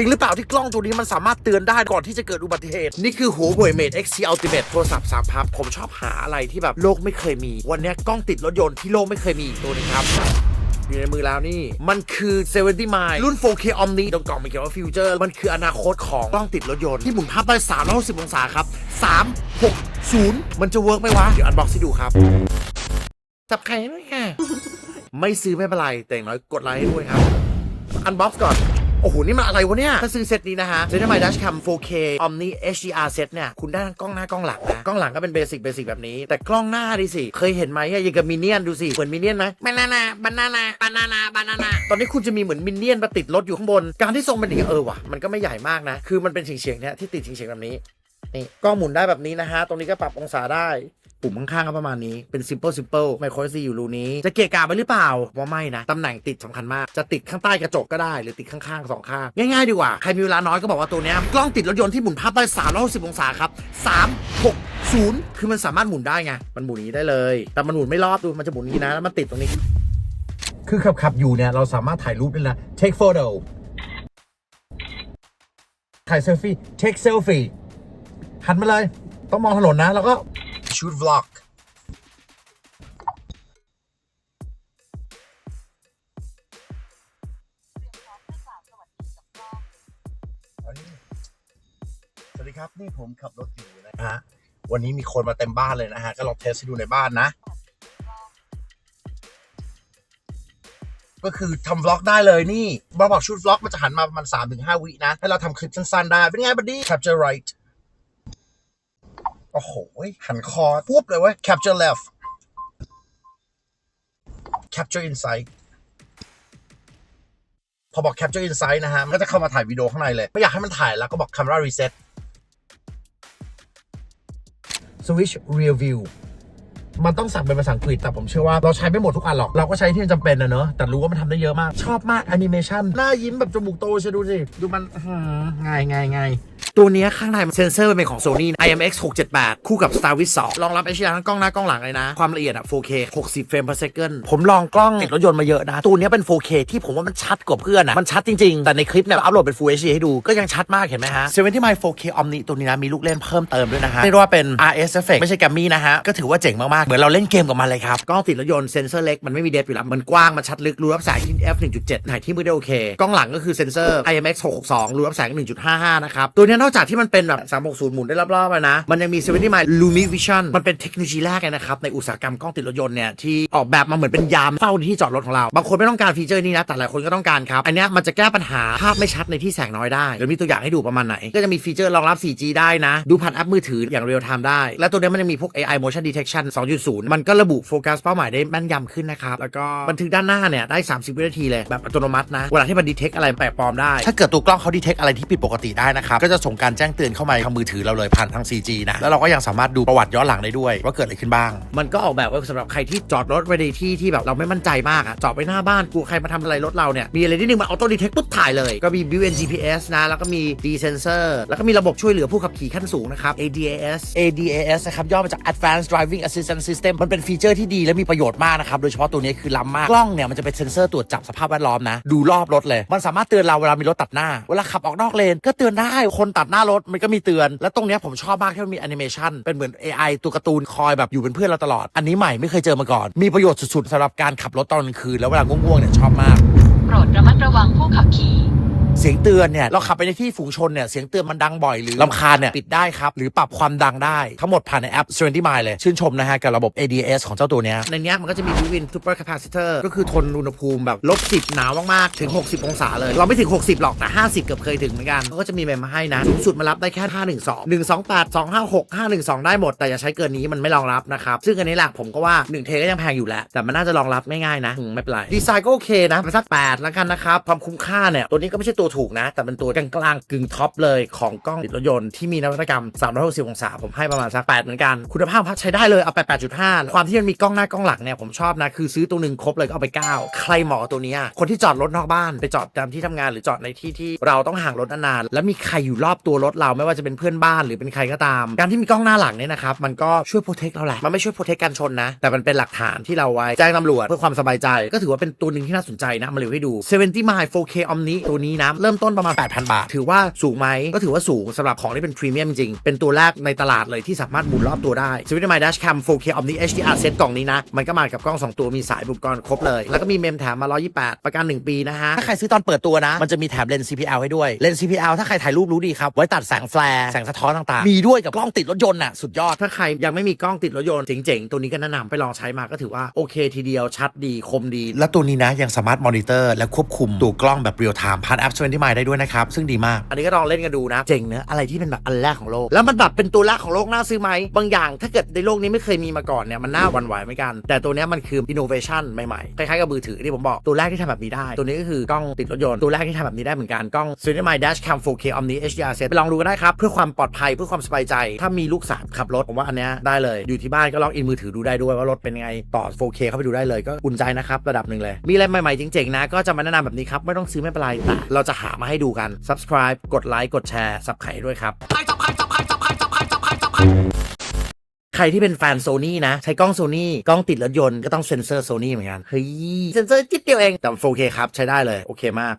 จริงหรือเปล่าที่กล้องตัวนี้มันสามารถเตือนได้ก่อนที่จะเกิดอุบัติเหตุ นี่คือหัวเว่ยเมด XT Ultimate โทรศัพท์สามพับ ผมชอบหาอะไรที่แบบโลกไม่เคยมี วันนี้กล้องติดรถยนต์ที่โลกไม่เคยมีตัวนึงครับอยู่ในมือแล้วนี่ มันคือ70 mile รุ่น 4K Omni ตรงกล่องมันเขียนว่า Future มันคืออนาคตของกล้องติดรถยนต์ ที่หมุนภาพได้ 360 องศาครับ 3 6 0 มันจะเวิร์กไหมวะ เดี๋ยวอันบ็อกซ์ให้ดูครับจับใครไม่ค่ะ ไม่ซื้อไม่เป็นไร แต่อย่างน้อยกดไลค์ให้ด้วยครับ อันบ็อกซ์ก่อน โอ้โห นี่มันอะไรวะเนี่ย ถ้าซื้อเซตนี้นะฮะเซตไมดัชแคม 4K Omni HDR เซตเนี่ย คุณได้ทั้งกล้องหน้ากล้องหลังนะ กล้องหลังก็เป็นเบสิกเบสิกแบบนี้ แต่กล้องหน้าดิสิ เคยเห็นไหมอะอย่างกับมินเนี่ยนดูสิ เหมือนมินเนี่ยนไหมบานานาบานานาบานานาบานานาตอนนี้คุณจะมีเหมือนมินเนี่ยนมาติดรถอยู่ข้างบน การที่ทรงเป็นอย่างนี้เออว่ะ มันก็ไม่ใหญ่มากนะ คือมันเป็นเฉียงๆเนี่ยที่ติดเฉียงๆแบบนี้ นี่กล้องหมุนได้แบบนี้นะฮะ ตรงนี้ก็ปรับองศาได้ ปุ่มข้างๆก็ประมาณนี้เป็น simple simple ไมโคร SD อยู่รูนี้ จะเกะกะไปหรือเปล่าว่าไม่นะ ตำแหน่งติดสำคัญมาก จะติดข้างใต้กระจกก็ได้ หรือติดข้างๆสองข้าง ง่ายๆดีกว่า ใครมีเวลาน้อยก็บอกว่าตัวนี้กล้องติดรถยนต์ที่หมุนภาพได้360องศาครับ3 6 0คือมันสามารถหมุนได้ไง มันหมุนนี้ได้เลย แต่มันหมุนไม่รอบดู มันจะหมุนนี้นะ แล้วมันติดตรงนี้ คือขับขับอยู่เนี่ย เราสามารถถ่ายรูปได้นะ take photo ถ่ายเซลฟี่ take selfie หันมาเลย ต้องมองถนนนะ แล้วก็ ชูด vlog สวัสดีครับ นี่ผมขับรถอยู่นะฮะ วันนี้มีคนมาเต็มบ้านเลยนะฮะ ก็ลองเทสให้ดูในบ้านนะ ก็คือทำ vlog ได้เลยนี่บอบอกชุด vlog มันจะหันมาประมาณ3-5 วินะ ให้เราทำคลิปสั้นๆได้ เป็นไงบัดดี้ capture right โอ้โห หันคอปุ๊บเลยเว้ย capture left capture inside พอบอก capture inside นะฮะ มันก็จะเข้ามาถ่ายวิดีโอข้างในเลย ไม่อยากให้มันถ่ายแล้วก็บอก camera reset switch rear view มันต้องสั่งเป็นภาษาอังกฤษ แต่ผมเชื่อว่าเราใช้ไม่หมดทุกอันหรอก เราก็ใช้ที่จำเป็นนะเนอะแต่รู้ว่ามันทำได้เยอะมาก ชอบมากแอนิเมชันหน้ายิ้มแบบจมูกโตใช่ดูสิ ดูมันง่ายง่ายง่าย ตัวเนี้ยข้างในมันเซนเซอร์มันเป็นของ Sony IMX 678 คู่กับ Star Witch 2รองรับ HDR ทั้งกล้องหน้ากล้องหลังเลยนะ ความละเอียดอะ 4K 60 เฟรม per second ผมลองกล้องติดรถยนต์มาเยอะนะ ตัวเนี้ยเป็น 4K ที่ผมว่ามันชัดกว่าเพื่อนอะมันชัดจริงๆ แต่ในคลิปเนี่ยอัพโหลดเป็น Full HD ให้ดูก็ยังชัดมากเห็นไหมฮะ70 my 4K Omni ตัวนี้นะมีลูกเล่นเพิ่มเติมด้วยนะฮะเรียกได้ว่าเป็น RS effect ไม่ใช่แกมมี่นะฮะก็ถือว่าเจ๋งมากๆเหมือนเราเล่นเกมกับมันเลยครับกล้องติดรถยนต์เซนเซอร์เล็กมันไม่มีเดฟอยู่แล้วมันกว้างมันชัดลึกรูรับแสงที่ f 1.7ถ่ายที่มือได้โอเคกล้องหลังก็คือเซนเซอร์ IMX 662รูรับแสง1.55นะครับตัวเนี้ยนอกจากที่มันเป็นแบบ 360 หมุนได้รอบๆอะนะ มันยังมี70 mile Lumi Vision มันเป็นเทคโนโลยีแรกเลยนะครับ ในอุตสาหกรรมกล้องติดรถยนต์เนี่ย ที่ออกแบบมาเหมือนเป็นยามเฝ้าในที่จอดรถของเรา บางคนไม่ต้องการฟีเจอร์นี้นะ แต่หลายคนก็ต้องการครับ อันนี้มันจะแก้ปัญหาภาพไม่ชัดในที่แสงน้อยได้เดี๋ยวมีตัวอย่างให้ดูประมาณไหน ก็จะมีฟีเจอร์รองรับ 4G ได้นะ ดูผ่านแอปมือถืออย่างเรียลไทม์ได้ และตัวนี้มันยังมีพวก AI motion detection 2.0 มันก็ระบุโฟกัสเป้าหมายได้แม่นยำขึ้นนะครับแล้วก็บันทึกด้านหน้าเนี่ยได้ 30 วินาทีเลยแบบอัตโนมัตินะเวลาที่มันดีเทคอะไรแปลกปลอมได้ถ้าเกิดตัวกล้องเขาดีเทคอะไรที่ผิดปกติได้นะครับก็จะสงการแจ้งเตือนเข้ามาทางมือถือเราเลยผ่านทาง 4G นะ แล้วเราก็ยังสามารถดูประวัติย้อนหลังได้ด้วย ว่าเกิดอะไรขึ้นบ้าง มันก็ออกแบบไว้สำหรับใครที่จอดรถไว้ในที่ที่แบบเราไม่มั่นใจมากอะจอดไว้หน้าบ้านกลัวใครมาทำอะไรรถเราเนี่ยมีอะไรนิดนึงมันออโต้ดีเทคปุ๊บถ่ายเลยก็มี built-in GPS นะแล้วก็มี D sensor แล้วก็มีระบบช่วยเหลือผู้ขับขี่ขั้นสูงนะครับ ADAS ADAS นะครับย่อมาจาก Advanced Driving Assistance System มันเป็นฟีเจอร์ที่ดีและมีประโยชน์มากนะครับโดยเฉพาะตัวนี้คือล้ำมากกล้องเนี่ยมันจะเป็นเซ็นเซอร์ตรวจจับสภาพแวดล้อมนะดูรอบรถเลย มันสามารถเตือนเราเวลามีรถตัดหน้า เวลาขับออกนอกเลนก็เตือนได้คนตัดหน้ารถมันก็มีเตือน และตรงเนี้ยผมชอบมากที่มันมีแอนิเมชันเป็นเหมือน AI ตัวการ์ตูนคอยแบบอยู่เป็นเพื่อนเราตลอด อันนี้ใหม่ไม่เคยเจอมาก่อน มีประโยชน์สุดๆสำหรับการขับรถตอนกลางคืนแล้วเวลาง่วงๆเนี่ยชอบมาก โปรดระมัดระวังผู้ขับขี่ เสียงเตือนเนี่ยเราขับไปในที่ฝูงชนเนี่ยเสียงเตือนมันดังบ่อยหรือลำคาญเนี่ยปิดได้ครับหรือปรับความดังได้ ทั้งหมดผ่านในแอป Serenity Mind เลย ชื่นชมนะฮะกับระบบ ADS ของเจ้าตัวเนี้ยในเนี้ยมันก็จะมี built-in super capacitor ก็คือทนอุณหภูมิแบบลบ10หนาวมากๆถึง 60 องศาเลย เราไม่ถึง 60 หรอกแต่ 50 เกือบเคยถึงเหมือนกันเขาก็จะมีเมมมาให้นะสูงสุดมารับได้แค่ 512 128 256 512 ได้หมด แต่อย่าใช้เกินนี้มันไม่รองรับนะครับซึ่งอันนี้แหละผมก็ว่า1เทก็ยังแพงอยู่แหละแต่มันน่าจะรองรับง่ายๆนะอืมไม่เป็นไรดีไซน์ก็โอเคนะไปสัก8แล้วกันนะครับความคุ้มค่าเนี่ยตัวนี้ก็ไม่ใช่ตัวถูกนะ แต่เป็นตัวกลางๆกึ่งท็อปเลยของกล้องติดรถยนต์ที่มีนวัตกรรม 360 องศา ผมให้ประมาณสัก 8 เหมือนกัน คุณภาพพักใช้ได้เลย เอาไป 8.5 ความที่มันมีกล้องหน้ากล้องหลังเนี่ย ผมชอบนะ คือซื้อตัวหนึ่งครบเลยก็เอาไป 9 ใครเหมาะตัวนี้ คนที่จอดรถนอกบ้าน ไปจอดตามที่ทำงานหรือจอดในที่ที่เราต้องห่างรถนานๆแล้วมีใครอยู่รอบตัวรถเราไม่ว่าจะเป็นเพื่อนบ้านหรือเป็นใครก็ตาม การที่มีกล้องหน้าหลังเนี่ยนะครับมันก็ช่วยโปรเทคเราแหละมันไม่ช่วยโปรเทคการชนนะแต่มันเป็นหลักฐานที่เราไว้แจ้งตำรวจเพื่อความสบายใจ ก็ถือว่าเป็นตัวหนึ่งที่น่าสนใจนะมารีวิวให้ดู70 mile 4K Omni ตัวนี้นะเริ่มต้นประมาณ 8,000 บาท ถือว่าสูงไหมก็ถือว่าสูงสำหรับของที่เป็นพรีเมียมจริงๆเป็นตัวแรกในตลาดเลยที่สามารถหมุนรอบตัวได้ Swiss My Dash Cam 4K Omni HDR เซตกล่องนี้นะ มันก็มากับกล้อง 2 ตัวมีสายอุปกรณ์ครบเลย แล้วก็มีเมมแถมมา 128 ประกัน 1 ปีนะฮะ ถ้าใครซื้อตอนเปิดตัวนะ มันจะมีแถมเลนส์ CPL ให้ด้วย เลนส์ CPL ถ้าใครถ่ายรูปรู้ดีครับ ไว้ตัดแสงแฟลร์แสงสะท้อนต่างๆ มีด้วยกับกล้องติดรถยนต์น่ะสุดยอด ถ้าใครยังไม่มีกล้องติดรถยนต์เจ๋งๆ ตัวนี้ก็แนะนำไปลองใช้มาก็ถือว่าโอเคทีเดียวชัดดีคมดี แล้วตัวนี้นะยังสามารถมอนิเตอร์และควบคุมตัวกล้องแบบเรียลไทม์ผ่านแอป20 My ได้ด้วยนะครับ ซึ่งดีมาก อันนี้ก็ลองเล่นกันดูนะ เจ๋งเนอะอะไรที่เป็นแบบอันแรกของโลก แล้วมันแบบเป็นตัวแรกของโลกน่าซื้อไหมบางอย่างถ้าเกิดในโลกนี้ไม่เคยมีมาก่อนเนี่ยมันน่าหวั่นไหวเหมือนกัน แต่ตัวนี้มันคือ innovation ใหม่ๆคล้ายๆกับมือถือที่ผมบอกตัวแรกที่ทำแบบนี้ได้ ตัวนี้ก็คือกล้องติดรถยนต์ตัวแรกที่ทำแบบนี้ได้เหมือนกันกล้อง Sony My Dash Cam 4K Omni HDR Set ไปลองดูก็ได้ครับเพื่อความปลอดภัยเพื่อความสบายใจ ถ้ามีลูกสาวขับรถผมว่าอันเนี้ยได้เลยอยู่ที่บ้านก็ลอกอินมือถือดูได้ด้วยว่ารถเป็นไงต่อ 4K เข้าไปดูได้เลยก็อุ่นใจนะครับระดับหนึ่งเลยมีอะไรใหม่ๆเจ๋งๆนะก็จะมาแนะนำแบบนี้ครับไม่ต้องซื้อไม่เป็นไรแต่เราจะหามาให้ดูกัน subscribe กดไลค์กดแชร์ subscribe ด้วยครับใครที่เป็นแฟนโซนี่นะ ใช้กล้องโซนี่กล้องติดรถยนต์ก็ต้องเซ็นเซอร์โซนี่เหมือนกัน เฮ้ย เซ็นเซอร์จิ๊ดเดียวเองแต่ 4K ครับ ใช้ได้เลย โอเคมาก